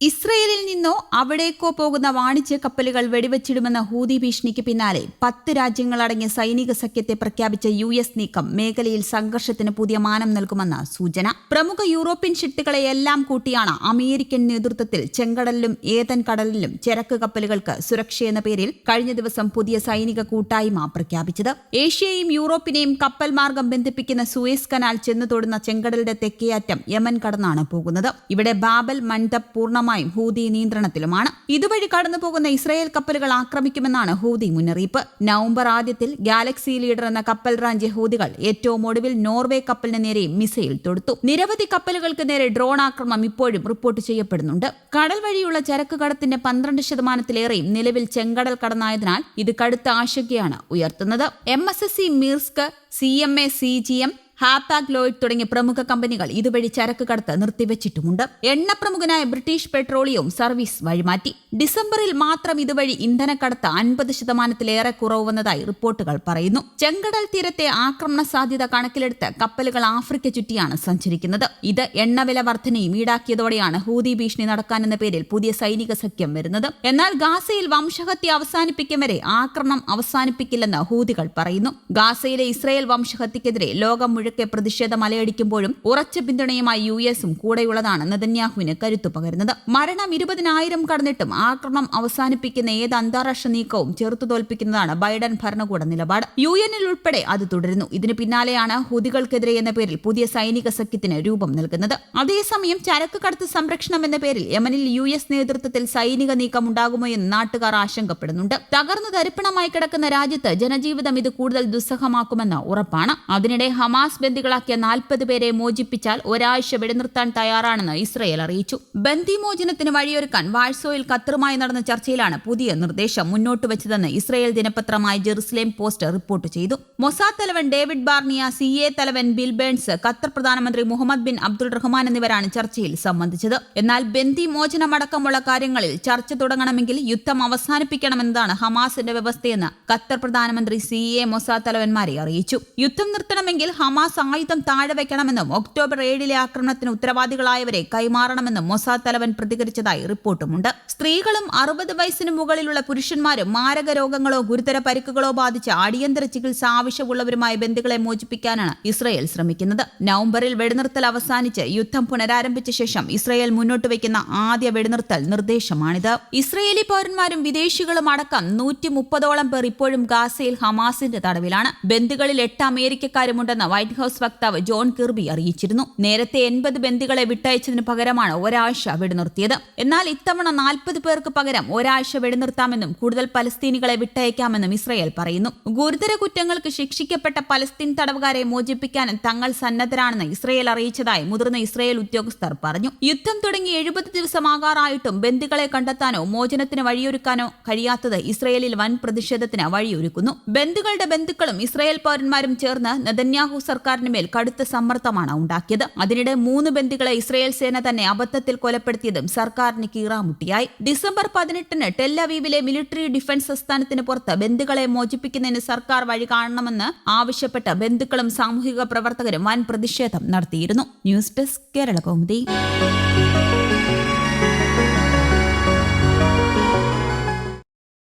ഇസ്രയേലിൽ നിന്നോ അവിടേക്കോ പോകുന്ന വാണിജ്യ കപ്പലുകൾ വെടിവെച്ചിടുമെന്ന ഹൂതി ഭീഷണിക്ക് പിന്നാലെ പത്ത് രാജ്യങ്ങളടങ്ങിയ സൈനിക സഖ്യത്തെ പ്രഖ്യാപിച്ച യു എസ് നീക്കം മേഖലയിൽ സംഘർഷത്തിന് പുതിയ മാനം നൽകുമെന്ന സൂചന. പ്രമുഖ യൂറോപ്യൻ ഷിട്ടുകളെയെല്ലാം കൂട്ടിയാണ് അമേരിക്കൻ നേതൃത്വത്തിൽ ചെങ്കടലിലും ഏതൻ കടലിലും ചരക്ക് കപ്പലുകൾക്ക് സുരക്ഷയെന്ന പേരിൽ കഴിഞ്ഞ ദിവസം പുതിയ സൈനിക കൂട്ടായ്മ പ്രഖ്യാപിച്ചത്. ഏഷ്യയെയും യൂറോപ്പിനെയും കപ്പൽ മാർഗം ബന്ധിപ്പിക്കുന്ന സൂയസ് കനാൽ ചെന്നു തൊടുന്ന ചെങ്കടലിന്റെ തെക്കേയറ്റം യമൻ കടന്നാണ് പോകുന്നത്. ഇവിടെ ബാബൽ മൻദബ് പൂർണമായും ഹൂതി നിയന്ത്രണത്തിലുമാണ്. ഇതുവഴി കടന്നു പോകുന്ന ഇസ്രായേൽ കപ്പലുകൾ ആക്രമിക്കുമെന്നാണ് ഹൂതി മുന്നറിയിപ്പ്. നവംബർ ആദ്യത്തിൽ ഗാലക്സി ലീഡർ എന്ന കപ്പൽ റാഞ്ച് ഹൂതികൾ ഏറ്റവും ഒടുവിൽ നോർവേ കപ്പലിന് നേരെ മിസൈൽ തൊടുത്തു. നിരവധി കപ്പലുകൾക്ക് നേരെ ഡ്രോൺ ആക്രമണം ഇപ്പോഴും റിപ്പോർട്ട് ചെയ്യപ്പെടുന്നുണ്ട്. കടൽ വഴിയുള്ള ചരക്ക് കടത്തിന്റെ പന്ത്രണ്ട് ശതമാനത്തിലേറെയും നിലവിൽ ചെങ്കടൽ കടന്നായതിനാൽ ഇത് കടുത്ത ആശങ്കയാണ് ഉയർത്തുന്നത്. M S S C Maersk C M A C G M Hapag Lloyd തുടങ്ങിയ പ്രമുഖ കമ്പനികൾ ഇതുവഴി ചരക്ക് കടത്ത് നിർത്തിവച്ചിട്ടുമുണ്ട്. എണ്ണ പ്രമുഖനായ ബ്രിട്ടീഷ് പെട്രോളിയവും സർവീസ് വഴിമാറ്റി. ഡിസംബറിൽ മാത്രം ഇതുവഴി ഇന്ധനക്കടത്ത് അൻപത് ശതമാനത്തിലേറെ കുറവ് വന്നതായി റിപ്പോർട്ടുകൾ പറയുന്നു. ചെങ്കടൽ തീരത്തെ ആക്രമണ സാധ്യത കണക്കിലെടുത്ത് കപ്പലുകൾ ആഫ്രിക്ക ചുറ്റിയാണ് സഞ്ചരിക്കുന്നത്. ഇത് എണ്ണവില വർധനയും ഈടാക്കിയതോടെയാണ് ഹൂതി ഭീഷണി നടക്കാനെന്ന പേരിൽ പുതിയ സൈനിക സഖ്യം വരുന്നത്. എന്നാൽ ഗാസയിൽ വംശഹത്യ അവസാനിപ്പിക്കും വരെ ആക്രമണം അവസാനിപ്പിക്കില്ലെന്ന് ഹൂതികൾ പറയുന്നു. ഗാസയിലെ ഇസ്രയേൽ വംശഹത്യക്കെതിരെ ലോകം മുഴുക്കെ പ്രതിഷേധം അലയടിക്കുമ്പോഴും ഉറച്ച പിന്തുണയുമായി യു എസും കൂടെയുള്ളതാണ് നെതന്യാഹുവിന് കരുത്തു പകരുന്നത്. മരണം ഇരുപതിനായിരം കടന്നിട്ടും ആക്രമണം അവസാനിപ്പിക്കുന്ന ഏത് അന്താരാഷ്ട്ര നീക്കവും ചെറുത്തു തോൽപ്പിക്കുന്നതാണ് ബൈഡൻ ഭരണകൂട നിലപാട്. യു എനിൽ ഉൾപ്പെടെ അത് തുടരുന്നു. ഇതിന് പിന്നാലെയാണ് ഹുദികൾക്കെതിരെ എന്ന പേരിൽ പുതിയ സൈനിക സഖ്യത്തിന് രൂപം നൽകുന്നത്. അതേസമയം ചരക്ക് കടത്ത് സംരക്ഷണം എന്ന പേരിൽ യമനിൽ യു എസ് നേതൃത്വത്തിൽ സൈനിക നീക്കം ഉണ്ടാകുമോ എന്ന് നാട്ടുകാർ ആശങ്കപ്പെടുന്നുണ്ട്. തകർന്നു തരിപ്പണമായി കിടക്കുന്ന രാജ്യത്ത് ജനജീവിതം ഇത് കൂടുതൽ ദുസ്സഹമാക്കുമെന്ന് ഉറപ്പാണ്. അതിനിടെ ഹമാസ് ബന്ദികളാക്കിയ നാൽപ്പത് പേരെ മോചിപ്പിച്ചാൽ ഒരാഴ്ച വെടിനിർത്താൻ തയ്യാറാണെന്ന് ഇസ്രയേൽ അറിയിച്ചു. ബന്ദി മോചനത്തിന് വഴിയൊരുക്കാൻ വാഴ്സോയിൽ ഖത്തറുമായി നടന്ന ചർച്ചയിലാണ് പുതിയ നിർദ്ദേശം മുന്നോട്ട് വെച്ചതെന്ന് ഇസ്രയേൽ ദിനപത്രമായ ജെറുസലേം പോസ്റ്റ് റിപ്പോർട്ട് ചെയ്തു. മൊസാദ് തലവൻ ഡേവിഡ് ബാർണിയ സി എ തലവൻ ബിൽ ബേൺസ് ഖത്തർ പ്രധാനമന്ത്രി മുഹമ്മദ് ബിൻ അബ്ദുൾ റഹ്മാൻ എന്നിവരാണ് ചർച്ചയിൽ സംബന്ധിച്ചത്. എന്നാൽ ബന്ദി മോചനമടക്കമുള്ള കാര്യങ്ങളിൽ ചർച്ച തുടങ്ങണമെങ്കിൽ യുദ്ധം അവസാനിപ്പിക്കണമെന്നതാണ് ഹമാസിന്റെ വ്യവസ്ഥയെന്ന് ഖത്തർ പ്രധാനമന്ത്രി സി എ മൊസാദ് തലവന്മാരെ അറിയിച്ചു. യുദ്ധം നിർത്തണമെങ്കിൽ ഹമാസ് ആയുധം താഴെ വയ്ക്കണമെന്നും ഒക്ടോബർ ഏഴിലെ ആക്രമണത്തിന് ഉത്തരവാദികളായവരെ കൈമാറണമെന്നും മൊസാദ് തലവൻ പ്രതികരിച്ചതായി റിപ്പോർട്ടുമുണ്ട്. സ്ത്രീകളും അറുപത് വയസ്സിന് മുകളിലുള്ള പുരുഷന്മാരും മാരക രോഗങ്ങളോ ഗുരുതര പരിക്കുകളോ ബാധിച്ച അടിയന്തര ചികിത്സ ആവശ്യമുള്ളവരുമായ ബന്ധുക്കളെ മോചിപ്പിക്കാനാണ് ഇസ്രയേൽ ശ്രമിക്കുന്നത്. നവംബറിൽ വെടിനിർത്തൽ അവസാനിച്ച് യുദ്ധം പുനരാരംഭിച്ച ശേഷം ഇസ്രയേൽ മുന്നോട്ട് വയ്ക്കുന്ന ആദ്യ വെടിനിർത്തൽ നിർദ്ദേശമാണിത്. ഇസ്രയേലി പൗരന്മാരും വിദേശികളും അടക്കം നൂറ്റി മുപ്പതോളം പേർ ഇപ്പോഴും ഗാസയിൽ ഹമാസിന്റെ തടവിലാണ്. ബന്ധുക്കളിൽ എട്ട് അമേരിക്കക്കാരുമുണ്ടെന്ന് വൈറ്റ് ഹൌസ് വക്താവ് ജോൺ കിർബി അറിയിച്ചിരുന്നു. നേരത്തെ എൺപത് ബന്ദികളെ വിട്ടയച്ചതിന് പകരമാണ് ഒരാഴ്ച വെടിനിർത്തിയത്. എന്നാൽ ഇത്തവണ നാൽപ്പത് പേർക്ക് പകരം ഒരാഴ്ച വെടിനിർത്താമെന്നും കൂടുതൽ പലസ്തീനികളെ വിട്ടയക്കാമെന്നും ഇസ്രയേൽ പറയുന്നു. ഗുരുതര കുറ്റങ്ങൾക്ക് ശിക്ഷിക്കപ്പെട്ട പലസ്തീൻ തടവുകാരെ മോചിപ്പിക്കാനും തങ്ങൾ സന്നദ്ധരാണെന്ന് ഇസ്രയേൽ അറിയിച്ചതായി മുതിർന്ന ഇസ്രയേൽ ഉദ്യോഗസ്ഥർ പറഞ്ഞു. യുദ്ധം തുടങ്ങി എഴുപത് ദിവസമാകാറായിട്ടും ബന്ദികളെ കണ്ടെത്താനോ മോചനത്തിന് വഴിയൊരുക്കാനോ കഴിയാത്തത് ഇസ്രയേലിൽ വൻ പ്രതിഷേധത്തിന് വഴിയൊരുക്കുന്നു. ബന്ധുക്കളുടെ ബന്ധുക്കളും ഇസ്രയേൽ പൗരന്മാരും ചേർന്ന് നെതന്യാഹു സർക്കാരിന് മേൽ കടുത്ത സമ്മർദ്ദമാണ് ഉണ്ടാക്കിയത്. അതിനിടെ മൂന്ന് ബന്ദികളെ ഇസ്രയേൽ സേന തന്നെ അബദ്ധത്തിൽ കൊലപ്പെടുത്തിയതും സർക്കാരിന് കീറാമുട്ടിയായി. ഡിസംബർ പതിനെട്ടിന് ടെല്ലവീവിലെ മിലിറ്ററി ഡിഫൻസ് സംസ്ഥാനത്തിന് പുറത്ത് ബന്ധുക്കളെ മോചിപ്പിക്കുന്നതിന് സർക്കാർ വഴി കാണണമെന്ന് ആവശ്യപ്പെട്ട് ബന്ധുക്കളും സാമൂഹിക പ്രവർത്തകരും വൻ പ്രതിഷേധം നടത്തിയിരുന്നു. News desk Kerala Kaumudi.